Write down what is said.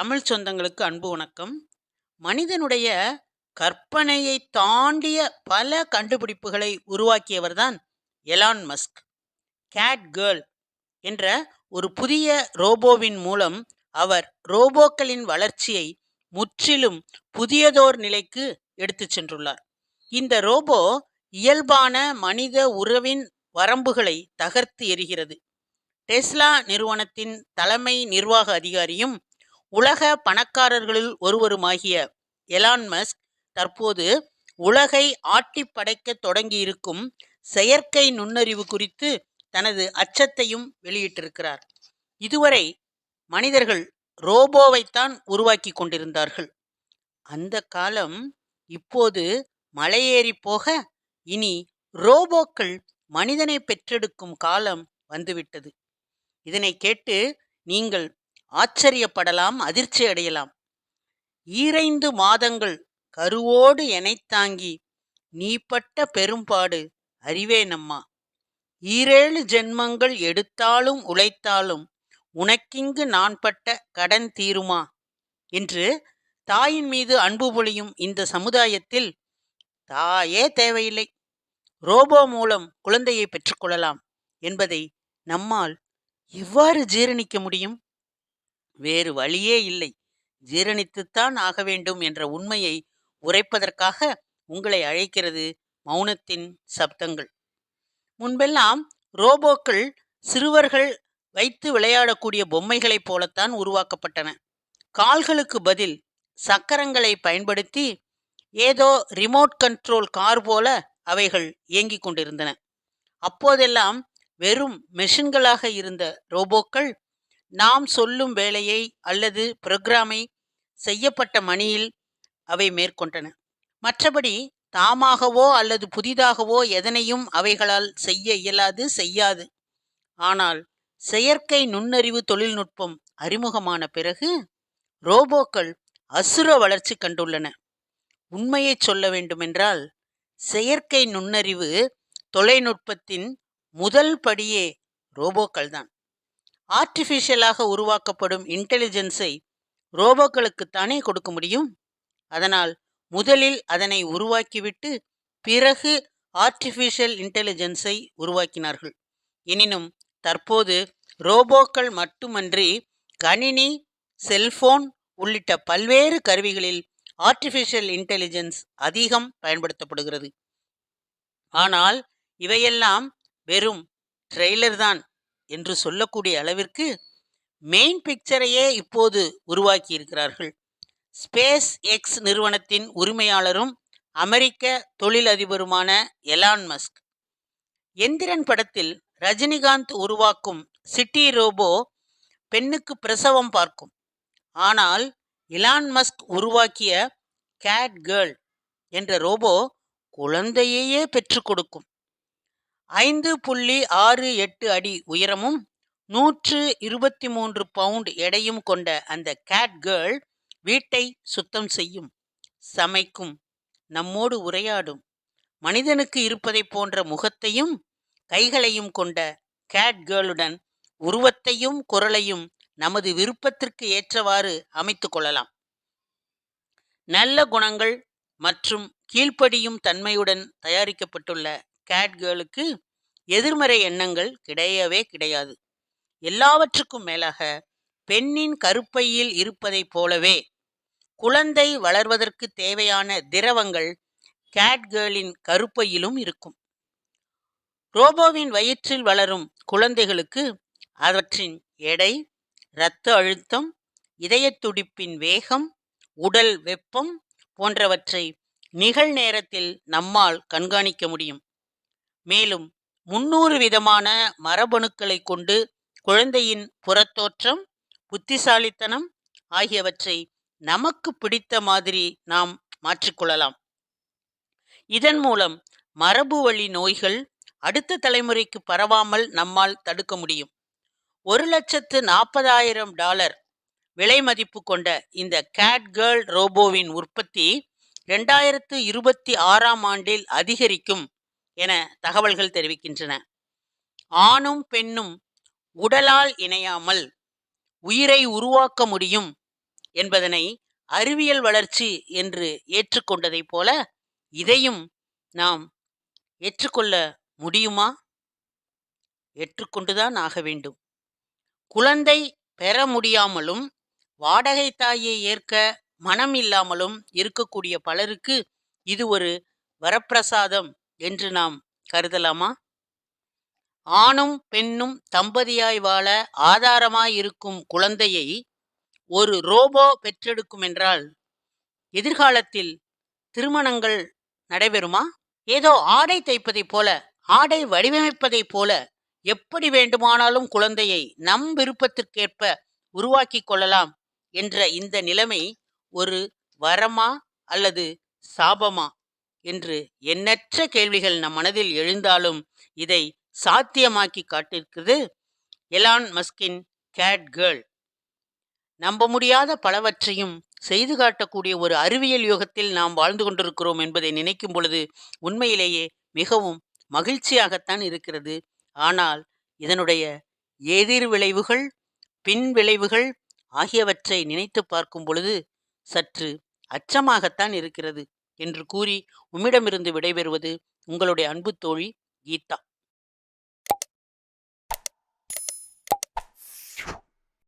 தமிழ் சொந்தங்களுக்கு அன்பு வணக்கம். மனிதனுடைய கற்பனையை தாண்டிய பல கண்டுபிடிப்புகளை உருவாக்கியவர்தான் எலான் மஸ்க். கேட் கேர்ள் என்ற ஒரு புதிய ரோபோவின் மூலம் அவர் ரோபோக்களின் வளர்ச்சியை முற்றிலும் புதியதோர் நிலைக்கு எடுத்துச் சென்றுள்ளார். இந்த ரோபோ இயல்பான மனித உறவின் வரம்புகளை தகர்த்து எறிகிறது. டெஸ்லா நிறுவனத்தின் தலைமை நிர்வாக அதிகாரியும் உலக பணக்காரர்களில் ஒருவருமாகிய எலான் மஸ்க் தற்போது உலகை ஆட்டி படைக்க தொடங்கியிருக்கும் செயற்கை நுண்ணறிவு குறித்து தனது அச்சத்தையும் வெளியிட்டிருக்கிறார். இதுவரை மனிதர்கள் ரோபோவைத்தான் உருவாக்கி கொண்டிருந்தார்கள். அந்த காலம் இப்போது மலையேறி போக இனி ரோபோக்கள் மனிதனை பெற்றெடுக்கும் காலம் வந்துவிட்டது. இதனை கேட்டு நீங்கள் ஆச்சரியப்படலாம் அதிர்ச்சி அடையலாம். ஈரைந்து மாதங்கள் கருவோடு எனைத் தாங்கி நீ பட்ட பெரும்பாடு அறிவேனம்மா ஈரேழு ஜென்மங்கள் எடுத்தாலும் உழைத்தாலும் உனக்கிங்கு நான் பட்ட கடன் தீருமா? என்று தாயின் மீது அன்பு பொழியும் இந்த சமுதாயத்தில் தாயே தேவையில்லை. ரோபோ மூலம் குழந்தையை பெற்றுக்கொள்ளலாம் என்பதை நம்மால் எவ்வாறு ஜீரணிக்க முடியும்? வேறு வழியே இல்லை. ஜீரணித்துத்தான் ஆக வேண்டும் என்ற உண்மையை உரைப்பதற்காக உங்களை அழைக்கிறது மௌனத்தின் சப்தங்கள். முன்பெல்லாம் ரோபோக்கள் சிறுவர்கள் வைத்து விளையாடக்கூடிய பொம்மைகளைப் போலத்தான் உருவாக்கப்பட்டன. கால்களுக்கு பதில் சக்கரங்களை பயன்படுத்தி ஏதோ ரிமோட் கண்ட்ரோல் கார் போல அவைகள் இயங்கிக் கொண்டிருந்தன. அப்போதெல்லாம் வெறும் மெஷின்களாக இருந்த ரோபோக்கள் நாம் சொல்லும் வேலையை அல்லது புரோகிராமை செய்யப்பட்ட மணியில் அவை மேற்கொண்டன. மற்றபடி தாமாகவோ அல்லது புதிதாகவோ எதனையும் அவைகளால் செய்ய இயலாது செய்யாது. ஆனால் செயற்கை நுண்ணறிவு தொழில்நுட்பம் அறிமுகமான பிறகு ரோபோக்கள் அசுர வளர்ச்சி கண்டுள்ளன. உண்மையை சொல்ல வேண்டுமென்றால் செயற்கை நுண்ணறிவு தொலைநுட்பத்தின் முதல் படியே ரோபோக்கள் தான் ஆர்டிஃபிஷியலாக உருவாக்கப்படும் இன்டெலிஜென்ஸை ரோபோக்களுக்குத்தானே கொடுக்க முடியும்? அதனால் முதலில் அதனை உருவாக்கிவிட்டு பிறகு ஆர்டிஃபிஷியல் இன்டெலிஜென்ஸை உருவாக்கினார்கள். எனினும் தற்போது ரோபோக்கள் மட்டுமன்றி கணினி செல்போன் உள்ளிட்ட பல்வேறு கருவிகளில் ஆர்டிஃபிஷியல் இன்டெலிஜென்ஸ் அதிகம் பயன்படுத்தப்படுகிறது. ஆனால் இவையெல்லாம் வெறும் ட்ரெய்லர் தான். என்று சொல்லக்கூடிய அளவிற்கு மெயின் பிக்சரையே இப்போது உருவாக்கி இருக்கிறார்கள் ஸ்பேஸ் எக்ஸ் நிறுவனத்தின் உரிமையாளரும் அமெரிக்க தொழிலதிபருமான எலான் மஸ்க். எந்திரன் படத்தில் ரஜினிகாந்த் உருவாக்கும் சிட்டி ரோபோ பெண்ணுக்கு பிரசவம் பார்க்கும். ஆனால் இலான் மஸ்க் உருவாக்கிய கேட் கேர்ள் என்ற ரோபோ குழந்தையையே பெற்றுக் கொடுக்கும். ஐந்து புள்ளி ஆறு எட்டு அடி உயரமும் நூற்று இருபத்தி மூன்று பவுண்ட் எடையும் கொண்ட அந்த கேட் கேர்ள் வீட்டை சுத்தம் செய்யும் சமைக்கும் நம்மோடு உரையாடும் மனிதனுக்கு இருப்பதைப் போன்ற முகத்தையும் கைகளையும் கொண்ட கேட் கேர்ளுடன் உருவத்தையும் குரலையும் நமது விருப்பத்திற்கு ஏற்றவாறு அமைத்து கொள்ளலாம். நல்ல குணங்கள் மற்றும் கீழ்ப்படியும் தன்மையுடன் தயாரிக்கப்பட்டுள்ள கேட் கேர்ளுக்கு எதிர்மறை எண்ணங்கள் கிடையவே கிடையாது. எல்லாவற்றுக்கும் மேலாக பெண்ணின் கருப்பையில் இருப்பதைப் போலவே குழந்தை வளர்வதற்கு தேவையான திரவங்கள் கேட் கேர்ளின் கருப்பையிலும் இருக்கும். ரோபோவின் வயிற்றில் வளரும் குழந்தைகளுக்கு அவற்றின் எடை இரத்த அழுத்தம் இதயத்துடிப்பின் வேகம் உடல் வெப்பம் போன்றவற்றை நிகழ்நேரத்தில் நம்மால் கண்காணிக்க முடியும். மேலும் முன்னூறு விதமான மரபணுக்களை கொண்டு குழந்தையின் புறத்தோற்றம் புத்திசாலித்தனம் ஆகியவற்றை நமக்கு பிடித்த மாதிரி நாம் மாற்றிக்கொள்ளலாம் இதன் மூலம் மரபு வழி நோய்கள் அடுத்த தலைமுறைக்கு பரவாமல் நம்மால் தடுக்க முடியும். ஒரு லட்சத்து நாற்பதாயிரம் டாலர் விலை மதிப்பு கொண்ட இந்த கேட் கேர்ள் ரோபோவின் உற்பத்தி ரெண்டாயிரத்து இருபத்தி ஆறாம் ஆண்டில் அதிகரிக்கும். என தகவல்கள் தெரிவிக்கின்றன. ஆணும் பெண்ணும் உடலால் இணையாமல் உயிரை உருவாக்க முடியும் என்பதனை அறிவியல் வளர்ச்சி என்று ஏற்றுக்கொண்டதைப் போல இதையும் நாம் ஏற்றுக்கொள்ள முடியுமா? ஏற்றுக்கொண்டுதான் ஆக வேண்டும். குழந்தை பெற முடியாமலும் வாடகை தாயை ஏற்க மனம் இல்லாமலும் இருக்கக்கூடிய பலருக்கு இது ஒரு வரப்பிரசாதம் என்று நாம் கருதலாமா? ஆணும் பெண்ணும் தம்பதியாய் வாழ ஆதாரமாய் இருக்கும் குழந்தையை ஒரு ரோபோ பெற்றெடுக்கும் என்றால் எதிர்காலத்தில் திருமணங்கள் நடைபெறுமா? ஏதோ ஆடை தைப்பதைப் போல ஆடை வடிவமைப்பதைப் போல எப்படி வேண்டுமானாலும் குழந்தையை நம் விருப்பத்திற்கேற்ப உருவாக்கிக் கொள்ளலாம் என்ற இந்த நிலைமை ஒரு வரமா அல்லது சாபமா? என்று எண்ணற்ற கேள்விகள் நம் மனதில் எழுந்தாலும் இதை சாத்தியமாக்கி காட்டிருக்கிறது எலான் மஸ்கின் கேட் கேர்ள். நம்ப முடியாத பலவற்றையும் செய்து காட்டக்கூடிய ஒரு அறிவியல் யுகத்தில் நாம் வாழ்ந்து கொண்டிருக்கிறோம் என்பதை நினைக்கும் பொழுது உண்மையிலேயே மிகவும் மகிழ்ச்சியாகத்தான் இருக்கிறது. ஆனால் இதனுடைய எதிர் விளைவுகள் பின் விளைவுகள் ஆகியவற்றை நினைத்து பார்க்கும் பொழுது சற்று அச்சமாகத்தான் இருக்கிறது. என்று கூறி உம்மிடமிருந்து விடைபெறுவது உங்களுடைய அன்பு தோழி கீதா.